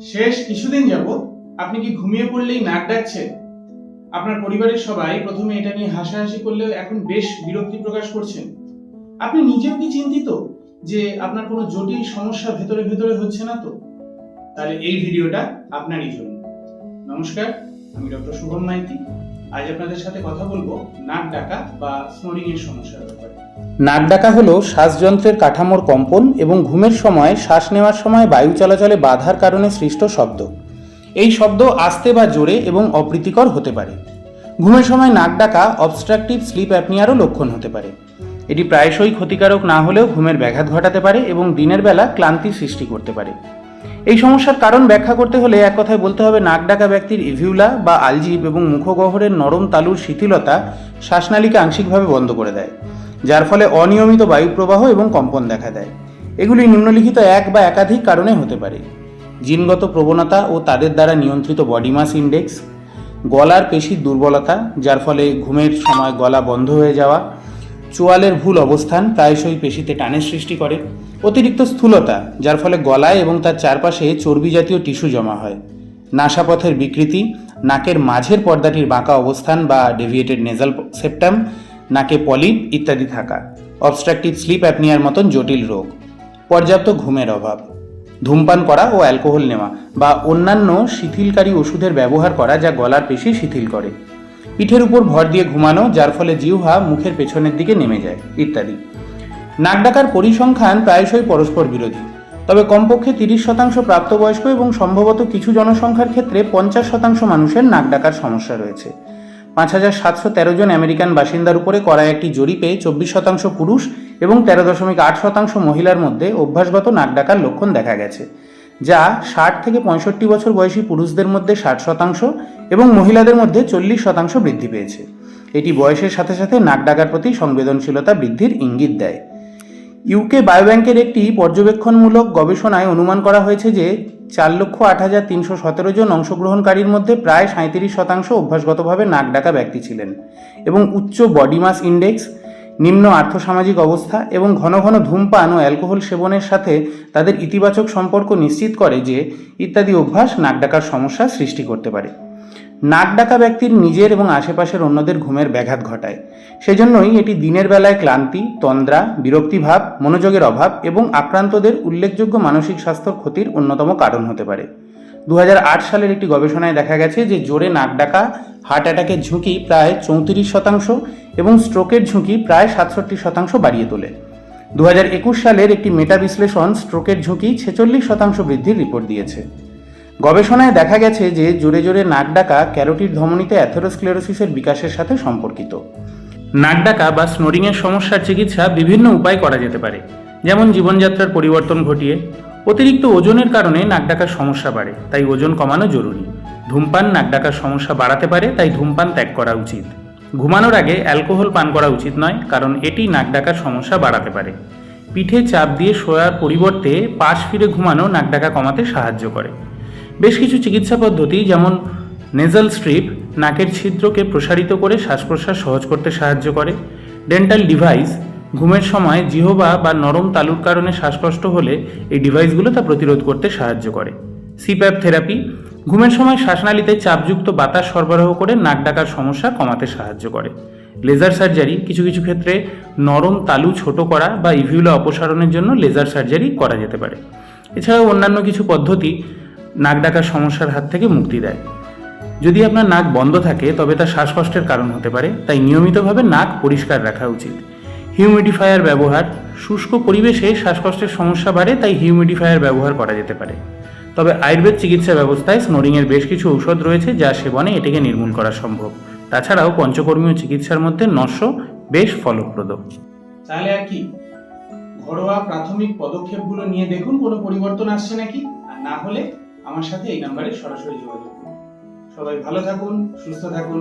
শেষ কিছুদিন যাবত আপনি কি ঘুমিয়ে পড়লেই নাক ডাকছে? আপনার পরিবারের সবাই প্রথমে এটা নিয়ে হাসাহাসি করলেও এখন বেশ বিরক্তি প্রকাশ করছেন। আপনি নিজেও কি চিন্তিত যে আপনার কোনো জটিল সমস্যা ভেতরে ভেতরে হচ্ছে না তো? তাহলে এই ভিডিওটা আপনারই জন্য। নমস্কার, আমি ডক্টর শুভম মাইতি আজ আপনাদের সাথে কথা বলব নাক ডাকা বা স্নোরিং এর সমস্যার ব্যাপারে। নাক ডাকা হলো শ্বাসযন্ত্রের কাঠামোর কম্পন এবং ঘুমের সময়, শ্বাস নেওয়ার সময় বায়ু চলাচলে বাধার কারণে সৃষ্ট শব্দ। এই শব্দ আস্তে বা জোরে এবং অপ্রীতিকর হতে পারে। ঘুমের সময় নাক ডাকা অবস্ট্রাকটিভ স্লিপ অ্যাপনিয়ারও লক্ষণ হতে পারে। এটি প্রায়শই ক্ষতিকারক না হলেও ঘুমের ব্যাঘাত ঘটাতে পারে এবং দিনের বেলা ক্লান্তি সৃষ্টি করতে পারে। এই সমস্যার কারণ ব্যাখ্যা করতে হলে এক কথায় বলতে হবে, নাক ডাকা ব্যক্তির ইভিউলা বা আলজিভ এবং মুখগহ্বরের নরম তালুর শিথিলতা শ্বাসনালীকে আংশিকভাবে বন্ধ করে দেয়। যার ফলে অনিয়মিত বায়ুপ্রবাহ এবং কম্পন দেখা দেয়। এগুলি নিম্নলিখিত এক বা একাধিক কারণে হতে পারে। জিনগত প্রবণতা ও তাদের দ্বারা নিয়ন্ত্রিত বডি মাস ইন্ডেক্স, গলার পেশির দুর্বলতা, যার ফলে ঘুমের সময় গলা বন্ধ হয়ে যাওয়া, চোয়ালের ভুল অবস্থান প্রায়শই পেশিতে টানের সৃষ্টি করে, অতিরিক্ত স্থূলতা, যার ফলে গলায় এবং তার চারপাশে চর্বি জাতীয় টিস্যু জমা হয়, নাসাপথের বিকৃতি, নাকের মাঝের পর্দাটির বাঁকা অবস্থান বা ডেভিয়েটেড নেজাল সেপ্টাম নাকে পলিপ ইত্যাদি থাকা। অবস্ট্রাকটিভ স্লিপ অ্যাপনিয়ার মতন জটিল রোগ। পর্যাপ্ত ঘুমের অভাব। ধূমপান করা ও অ্যালকোহল নেওয়া বা অন্যান্য শিথিলকারী ওষুধের ব্যবহার করা যা গলার পেশি শিথিল করে। পিঠের উপর ভর দিয়ে ঘুমানো, যার ফলে জিহ্বা মুখের পেছনের দিকে নেমে যায়, ইত্যাদি। নাক ডাকার পরিসংখ্যান প্রায়শই পরস্পর বিরোধী। তবে কমপক্ষে তিরিশ শতাংশ প্রাপ্তবয়স্ক এবং সম্ভবত কিছু জনসংখ্যার ক্ষেত্রে পঞ্চাশ শতাংশ মানুষের নাক ডাকার সমস্যা রয়েছে। পাঁচ হাজার সাতশো তেরো জন আমেরিকান বাসিন্দার উপরে করা একটি জরিপে চব্বিশ শতাংশ পুরুষ এবং তেরো দশমিক আট শতাংশ মহিলার মধ্যে অভ্যাসগত নাক ডাকার লক্ষণ দেখা গেছে, যা ষাট থেকে পঁয়ষট্টি বছর বয়সী পুরুষদের মধ্যে ষাট শতাংশ এবং মহিলাদের মধ্যে চল্লিশ শতাংশ বৃদ্ধি পেয়েছে। এটি বয়সের সাথে সাথে নাক ডাকার প্রতি সংবেদনশীলতা বৃদ্ধির ইঙ্গিত দেয়। ইউকে বায়োব্যাংকের একটি পর্যবেক্ষণমূলক গবেষণায় অনুমান করা হয়েছে যে চার লক্ষ আট হাজার তিনশো সতেরো জন অংশগ্রহণকারীর মধ্যে প্রায় সাঁত্রিশ শতাংশ অভ্যাসগতভাবে নাক ডাকা ব্যক্তি ছিলেন এবং উচ্চ বডি মাস ইন্ডেক্স, নিম্ন আর্থসামাজিক অবস্থা এবং ঘন ঘন ধূমপান ও অ্যালকোহল সেবনের সাথে তাদের ইতিবাচক সম্পর্ক নিশ্চিত করে যে ইত্যাদি অভ্যাস নাক ডাকার সমস্যা সৃষ্টি করতে পারে। নাক ডাকা ব্যক্তির নিজের এবং আশেপাশের অন্যদের ঘুমের ব্যাঘাত ঘটায়। সেজন্যই এটি দিনের বেলায় ক্লান্তি, তন্দ্রা, বিরক্তিভাব, মনোযোগের অভাব এবং আক্রান্তদের উল্লেখযোগ্য মানসিক স্বাস্থ্যর ক্ষতির অন্যতম কারণ হতে পারে। দু হাজার আট সালের একটি গবেষণায় দেখা গেছে যে জোরে নাক ডাকা হার্ট অ্যাটাকের ঝুঁকি প্রায় চৌত্রিশ শতাংশ এবং স্ট্রোকের ঝুঁকি প্রায় সাতষট্টি শতাংশ বাড়িয়ে তোলে। দু হাজার একুশ সালের একটি মেটা বিশ্লেষণ স্ট্রোকের ঝুঁকি ছেচল্লিশ শতাংশ বৃদ্ধির রিপোর্ট দিয়েছে। গবেষণায় দেখা গেছে যে জোরে জোরে নাক ডাকা ক্যারোটির ধমনীতে অ্যাথেরোস্ক্লেরোসিসের বিকাশের সাথে সম্পর্কিত। নাক ডাকা বা স্নোরিংয়ের সমস্যার চিকিৎসা বিভিন্ন উপায় করা যেতে পারে, যেমন জীবনযাত্রার পরিবর্তন ঘটিয়ে। অতিরিক্ত ওজনের কারণে নাক ডাকার সমস্যা বাড়ে, তাই ওজন কমানো জরুরি। ধূমপান নাক ডাকার সমস্যা বাড়াতে পারে, তাই ধূমপান ত্যাগ করা উচিত। ঘুমানোর আগে অ্যালকোহল পান করা উচিত নয়, কারণ এটি নাক ডাকার সমস্যা বাড়াতে পারে। পিঠে চাপ দিয়ে শোয়ার পরিবর্তে পাশ ফিরে ঘুমানো নাক ডাকা কমাতে সাহায্য করে। বেশ কিছু চিকিৎসা পদ্ধতি, যেমন নেজাল স্ট্রিপ নাকের ছিদ্রকে প্রসারিত করে শ্বাস প্রশ্বাস সহজ করতে সাহায্য করে ডেন্টাল ডিভাইস ঘুমের সময় জিহবা বা নরম তালুর কারণে শ্বাসকষ্ট হলে এই ডিভাইসগুলো তা প্রতিরোধ করতে সাহায্য করে। সিপ্যাপ থেরাপি ঘুমের সময় শ্বাসনালীতে চাপযুক্ত বাতাস সরবরাহ করে নাক ডাকার সমস্যা কমাতে সাহায্য করে। লেজার সার্জারি কিছু কিছু ক্ষেত্রে নরম তালু ছোট করা বা ইভিউলা অপসারণের জন্য লেজার সার্জারি করা যেতে পারে। এছাড়াও অন্যান্য কিছু পদ্ধতি নাক ডাকার সমস্যার হাত থেকে মুক্তি দেয়। যদি আপনার নাক বন্ধ থাকে, তবে তা শ্বাসকষ্টের কারণ হতে পারে, তাই নিয়মিতভাবে নাক পরিষ্কার রাখা উচিত। হিউমিডিফায়ার ব্যবহার, শুষ্ক পরিবেশে শ্বাসকষ্টের সমস্যা বাড়ে, তাই হিউমিডিফায়ার ব্যবহার করা যেতে পারে। তবে আয়ুর্বেদ চিকিৎসা ব্যবস্থায় স্নোরিংয়ের বেশ কিছু ঔষধ রয়েছে, যা সেবনে এটিকে নির্মূল করা সম্ভব। তাছাড়াও পঞ্চকর্মীয় চিকিৎসার মধ্যে নস্য বেশ ফলপ্রদ। তাহলে আর কি? ঘরোয়া প্রাথমিক পদক্ষেপগুলো নিয়ে দেখুন, কোনো পরিবর্তন আসছে নাকি? আর না হলে আমার সাথে এই নাম্বারে সরাসরি যোগাযোগ করুন। সবাই ভালো থাকুন সুস্থ থাকুন।